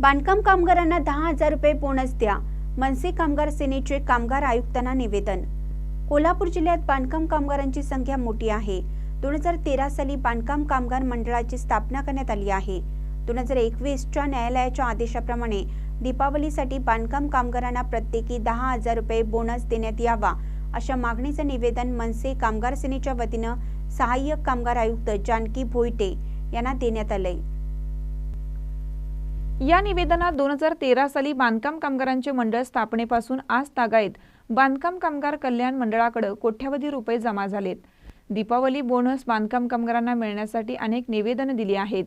बांधकाम कामगारांना दहा हजार रुपये बोनस द्या. मनसे कामगार सेनेचे कामगार आयुक्तांना निवेदन. कोल्हापूर जिल्ह्यात बांधकाम कामगारांची संख्या मोठी आहे. दोन हजार तेरा साली बांधकाम कामगार मंडळाची स्थापना करण्यात आली आहे. दोन हजार एकवीसच्या न्यायालयाच्या आदेशाप्रमाणे दीपावलीसाठी बांधकाम कामगारांना प्रत्येकी दहा हजार रुपये बोनस देण्यात यावा अशा मागणीचं निवेदन मनसे कामगार सेनेच्या वतीनं सहाय्यक कामगार आयुक्त जानकी भोईटे यांना देण्यात आलंय. या निवेदनात दोन हजार तेरा साली बांधकाम कामगारांचे मंडळ स्थापनेपासून आज तागायत बांधकाम कामगार कल्याण मंडळाकडे कोट्यावधी रुपये जमा झालेत. दीपावली बोनस बांधकाम कामगारांना मिळण्यासाठी अनेक निवेदनं दिली आहेत.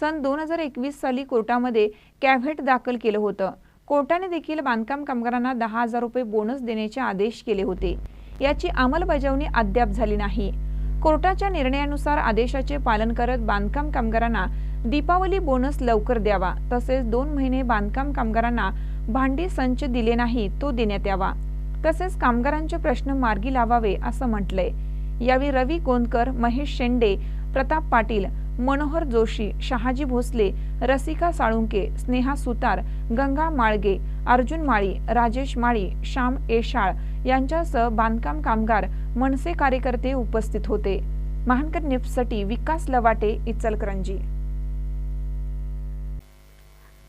सन दोन हजार एकवीस साली कोर्टामध्ये कॅव्हेट दाखल केलं होतं. कोर्टाने देखील बांधकाम कामगारांना दहा हजार रुपये बोनस देण्याचे आदेश केले होते. याची अंमलबजावणी अद्याप झाली नाही. कोर्टाच्या निर्णयानुसार आदेशाचे पालन करत बांधकाम कामगारांना दीपावली बोनस लवकर द्यावा. तसेच दोन महिने बांधकाम कामगारांना भांडी संच दिले नाही तो देण्यात यावा. तसेच कामगारांचे प्रश्न मार्गी लावावे असं म्हटलंय. यावेळी रवी गोंदकर महेश शेंडे प्रताप पाटील मनोहर जोशी शहाजी भोसले रसिका साळुंके स्नेहा सुतार गंगा माळगे अर्जुन माळी राजेश माळी श्याम एशाळ यांच्यासह बांधकाम कामगार मनसे कार्यकर्ते उपस्थित होते. महानकर निफ्ससाठी विकास लवाटे इचलकरंजी.